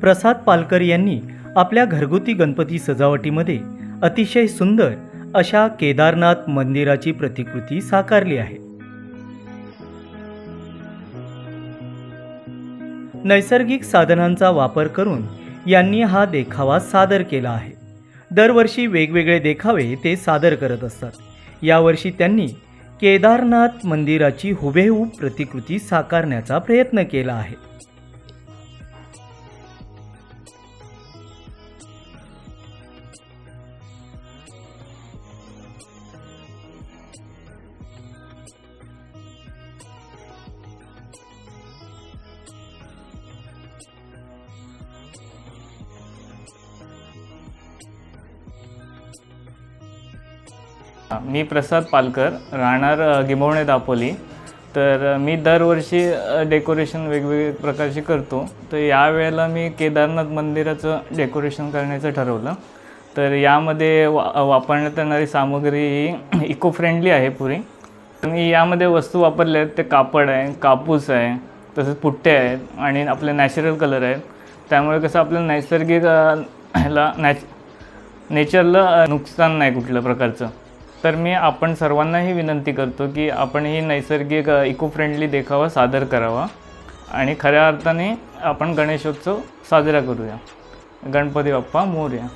प्रसाद पालकर यांनी आपल्या घरगुती गणपती सजावटीमध्ये अतिशय सुंदर अशा केदारनाथ मंदिराची प्रतिकृती साकारली आहे. नैसर्गिक साधनांचा वापर करून यांनी हा देखावा सादर केला आहे. दरवर्षी वेगवेगळे देखावे ते सादर करत असतात. यावर्षी त्यांनी केदारनाथ मंदिराची हुबेहूब प्रतिकृती साकारण्याचा प्रयत्न केला आहे. मी प्रसाद पालकर राहणार अ, दापोली. तर मी दरवर्षी डेकोरेशन वेगवेगळ्या प्रकारचे करतो. तर यावेळेला मी केदारनाथ मंदिराचं डेकोरेशन करण्याचं ठरवलं. तर यामध्ये वा वापरण्यात येणारी सामग्री ही इको फ्रेंडली आहे पुरी. मी यामध्ये वस्तू वापरल्या आहेत ते कापड आहे कापूस आहे तसंच पुट्टे आहेत आणि आपले नॅचरल कलर आहेत. त्यामुळे कसं आपलं नैसर्गिक ह्याला नॅच नेचरला नुकसान नाही कुठल्या प्रकारचं. तर मी आपण सर्वांनाही विनंती करतो की आपण ही नैसर्गिक इको फ्रेंडली देखावा सादर करावा. आणि खऱ्या अर्थाने आपण गणेशोत्सव साजरा करूया. गणपती बाप्पा मोर्या.